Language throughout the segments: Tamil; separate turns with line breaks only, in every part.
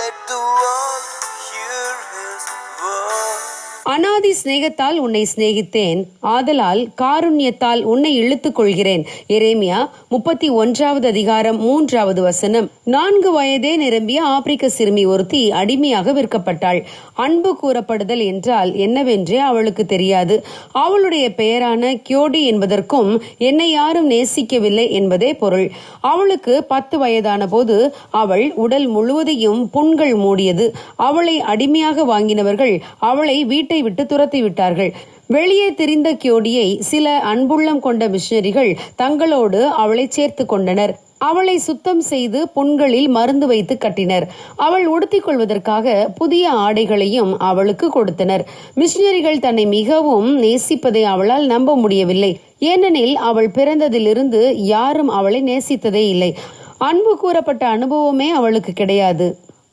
let the world அனாதி சிநேகத்தால் உன்னை சிநேகித்தேன் ஆதலால் காருண்யத்தால் உன்னை இழுத்துக் கொள்கிறேன் எரேமியா முப்பத்தி ஒன்றாவது அதிகாரம் மூன்றாவது வசனம் நான்கு வயதே நிரம்பிய ஆப்பிரிக்க சிறுமி ஒருத்தி அடிமையாக விற்கப்பட்டாள் அன்பு கூறப்படுதல் என்றால் என்னவென்றே அவளுக்கு தெரியாது அவளுடைய பெயரான கியோடி என்பதற்கும் என்னை யாரும் நேசிக்கவில்லை என்பதே பொருள் அவளுக்கு பத்து வயதான போது அவள் உடல் முழுவதையும் புண்கள் மூடியது அவளை அடிமையாக வாங்கினவர்கள் அவளை வீட்டை விட்டு துரத்தி விட்டார்கள் வெளியே தெரிந்த கியோடியை சில அன்புள்ளம் கொண்ட மிஷினரிகள் தங்களோடு அவளை சேர்த்து கொண்டனர் அவளை சுத்தம் செய்து புண்களில் மருந்து வைத்து கட்டினர் அவள் உடுத்திக் கொள்வதற்காக புதிய ஆடைகளையும் அவளுக்கு கொடுத்தனர் மிஷினரிகள் தன்னை மிகவும் நேசிப்பதை அவளால் நம்ப முடியவில்லை ஏனெனில் அவள் பிறந்ததிலிருந்து யாரும் அவளை நேசித்ததே இல்லை அன்பு கூறப்பட்ட அனுபவமே அவளுக்கு கிடையாது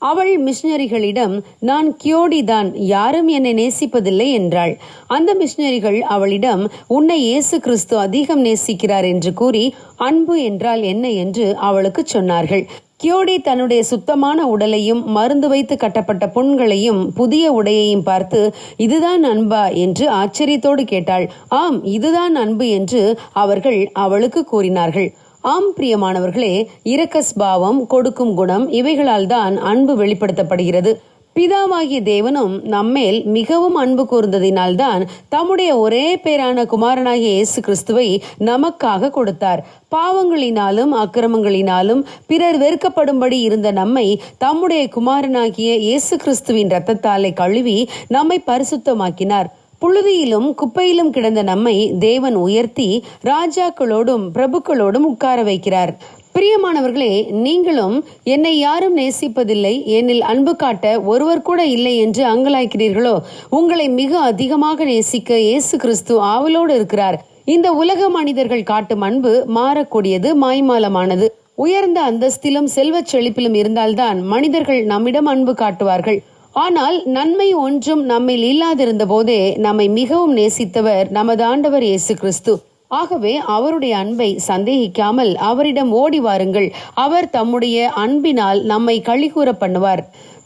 அவள் மிஷினரிகளிடம் நான் கியோடி தான் யாரும் என்னை நேசிப்பதில்லை என்றாள் அந்த மிஷினரிகள் அவளிடம் உன்னை இயேசு கிறிஸ்து அதிகம் நேசிக்கிறார் என்று கூறி அன்பு என்றால் என்ன என்று அவளுக்கு சொன்னார்கள் கியோடி தன்னுடைய சுத்தமான உடலையும் மருந்து வைத்து கட்டப்பட்ட புண்களையும் புதிய உடையையும் பார்த்து இதுதான் அன்பா என்று ஆச்சரியத்தோடு கேட்டாள் ஆம் இதுதான் அன்பு என்று அவர்கள் அவளுக்கு கூறினார்கள் ஆம் பிரியமானவர்களே இரக்கஸ்பாவம் கொடுக்கும் குணம் இவைகளால் தான் அன்பு வெளிப்படுத்தப்படுகிறது பிதாவாகிய தேவனும் நம்மேல் மிகவும் அன்பு கூர்ந்ததினால்தான் தம்முடைய ஒரே பேரான குமாரனாகிய இயேசு கிறிஸ்துவை நமக்காக கொடுத்தார் பாவங்களினாலும் அக்கிரமங்களினாலும் பிறர் வெறுக்கப்படும்படி இருந்த நம்மை தம்முடைய குமாரனாகிய இயேசு கிறிஸ்துவின் இரத்தத்தாலே கழுவி நம்மை பரிசுத்தமாக்கினார் புழுதியிலும் குப்பையிலும் கிடந்த நம்மை தேவன் உயர்த்தி ராஜாக்களோடும் பிரபுக்களோடும் உட்கார வைக்கிறார் பிரியமானவர்களே நீங்களும் என்னை யாரும் நேசிப்பதில்லை என்னில் அன்பு காட்ட ஒருவர் கூட இல்லை என்று அங்கலாய்க்கிறீர்களோ உங்களை மிக அதிகமாக நேசிக்க இயேசு கிறிஸ்து ஆவலோடு இருக்கிறார் இந்த உலக மனிதர்கள் காட்டும் அன்பு மாறக்கூடியது மாய்மாலமானது உயர்ந்த அந்தஸ்திலும் செல்வச் செழிப்பிலும் இருந்தால்தான் மனிதர்கள் நம்மிடம் அன்பு காட்டுவார்கள் ஆனால் நன்மை ஒன்றும் நம்மில் இல்லாதிருந்த போதே நம்மை மிகவும் நேசித்தவர் நமது ஆண்டவர் இயேசு கிறிஸ்து ஆகவே அவருடைய அன்பை சந்தேகிக்காமல் அவரிடம் ஓடி வாருங்கள் அவர் தம்முடைய அன்பினால் நம்மை கழிகூற பண்ணுவார்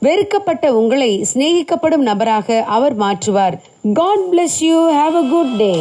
வெறுக்கப்பட்ட உங்களை சிநேகிக்கப்படும் நபராக அவர் மாற்றுவார் God bless you have a good day